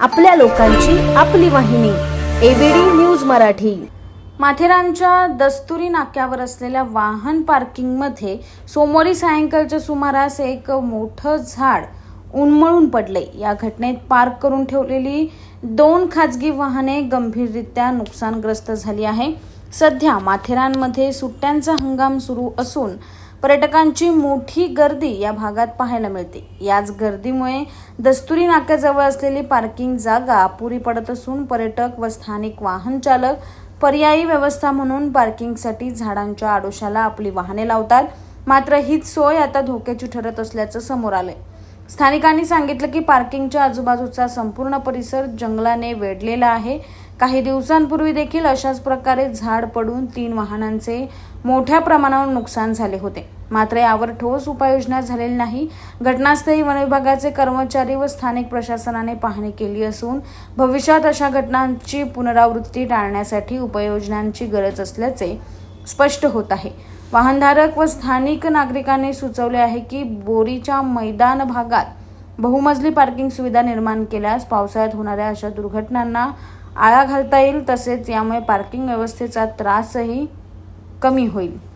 आपल्या लोकांची आपली वाहिनी A B D news Marathi. माथेरानच्या दस्तुरी नाक्यावर असलेल्या वाहन पार्किंगमध्ये सोमवारी सायंकाळच्या सुमारास एक मोठं झाड उन्मळून पडले. या घटनेत पार्क करून ठेवलेली दोन खाजगी वाहने गंभीररित्या नुकसानग्रस्त झाली आहे. सध्या माथेरानमध्ये सुट्ट्यांचा हंगाम सुरू असून पर्यटकांची मोठी गर्दी या भागात पाहायला मिळते. याच गर्दीमुळे दस्तुरी नाक्याजवळ असलेली पार्किंग जागा अपुरी पडत असून पर्यटक व स्थानिक वाहन चालक पर्यायी व्यवस्था म्हणून पार्किंगसाठी झाडांच्या आडोशाला आपली वाहने लावतात. मात्र हीच सोय आता धोक्याची ठरत असल्याचं समोर आलंय. स्थानिकांनी सांगितलं की पार्किंगच्या आजूबाजूचा संपूर्ण परिसर जंगलाने वेढलेला आहे. काही दिवसांपूर्वी देखील अशाच प्रकारे झाड पडून तीन वाहनांचे मोठ्या प्रमाणावर नुकसान झाले होते. मात्र यावर ठोस उपाययोजना झालेली नाही. घटनास्थळी वनविभागाचे कर्मचारी व स्थानिक प्रशासनाने पाहणी केली असून भविष्यात अशा घटनांची पुनरावृत्ती टाळण्यासाठी उपाययोजनांची गरज असल्याचे स्पष्ट होत आहे. वाहनधारक व स्थानिक नागरिकांनी सुचवले आहे की बोरीच्या मैदान भागात बहुमजली पार्किंग सुविधा निर्माण केल्यास पावसाळ्यात होणाऱ्या अशा दुर्घटनांना आळा घालता येईल तसेच यामुळे पार्किंग व्यवस्थेचा त्रासही कमी होईल.